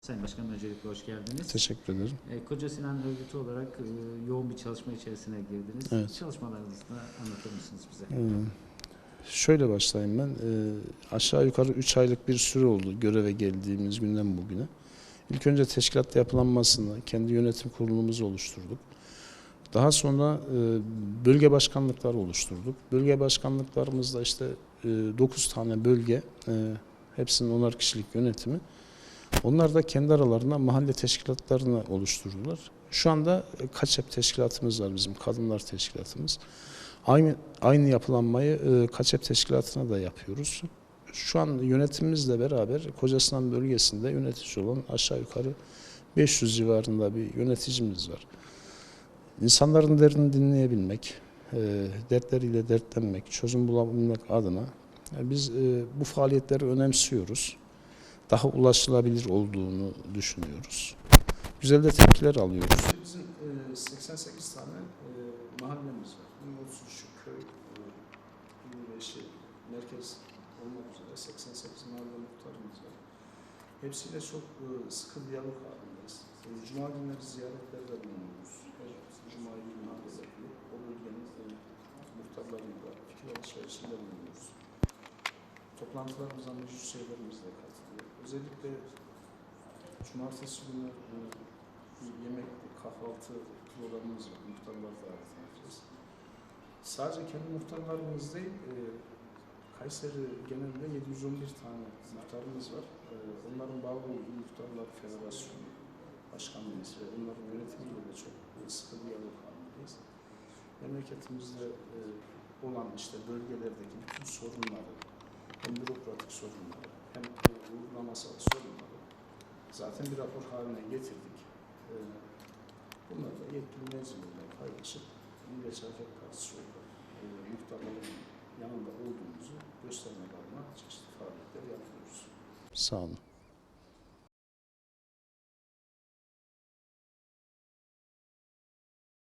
Sayın Başkanım öncelikle hoş geldiniz. Teşekkür ederim. Ee, Koca Sinan Örgütü olarak e, yoğun bir çalışma içerisine girdiniz. Evet. Çalışmalarınızı da anlatır mısınız bize? Ee, şöyle başlayayım ben. Ee, aşağı yukarı 3 aylık bir süre oldu göreve geldiğimiz günden bugüne. İlk önce teşkilat yapılanmasını, kendi yönetim kurulumuzu oluşturduk. Daha sonra e, bölge başkanlıkları oluşturduk. Bölge başkanlıklarımızda işte 9 tane bölge, e, hepsinin onar kişilik yönetimi. Onlar da kendi aralarında mahalle teşkilatlarını oluşturdular. Şu anda e, KAÇEP teşkilatımız var bizim, kadınlar teşkilatımız. Aynı aynı yapılanmayı e, KAÇEP teşkilatına da yapıyoruz. Şu an yönetimimizle beraber Kocasinan bölgesinde yönetici olan aşağı yukarı 500 civarında bir yöneticimiz var. İnsanların derdini dinleyebilmek, e, dertleriyle dertlenmek, çözüm bulabilmek adına e, biz bu faaliyetleri önemsiyoruz. Daha ulaşılabilir olduğunu düşünüyoruz. Güzel de tepkiler alıyoruz. Bizim 88 tane mahallemiz var. Bunun 33 köy, 25'i merkez olmak üzere 88 mahalle muhtarımız var. Hepsiyle çok e, sıkı diyalog halindeyiz. E, Cuma günleri ziyaretlerde bulunuyoruz. Her Cuma günü mahallede o bölgenin e, muhtarlarıyla fikir alışverişinde bulunuyoruz. Toplantılarımıza meclis şeylerimiz de katılıyor. Özellikle cumartesi günü e, bir yemek, kahvaltı programımız var. Muhtarlar davet edeceğiz. Sadece kendi muhtarlarımız değil, e, Kayseri genelinde 711 tane muhtarımız var. E, onların bağlı olduğu Muhtarlar Federasyonu Başkanlığımız ve onların yönetimiyle de çok e, sıkı diyalog halindeyiz. Memleketimizde e, olan işte bölgelerdeki bütün sorunları, hem bürokratik sorunları hem uygulamasal sorunları zaten bir rapor haline getirdik. E, bunları da yetkili meclislerle paylaşıp Milliyet Hareket Partisi olarak e, muhtarların yanında olduğumuzu göstermek adına çeşitli faaliyetler yapıyoruz. Sağ olun.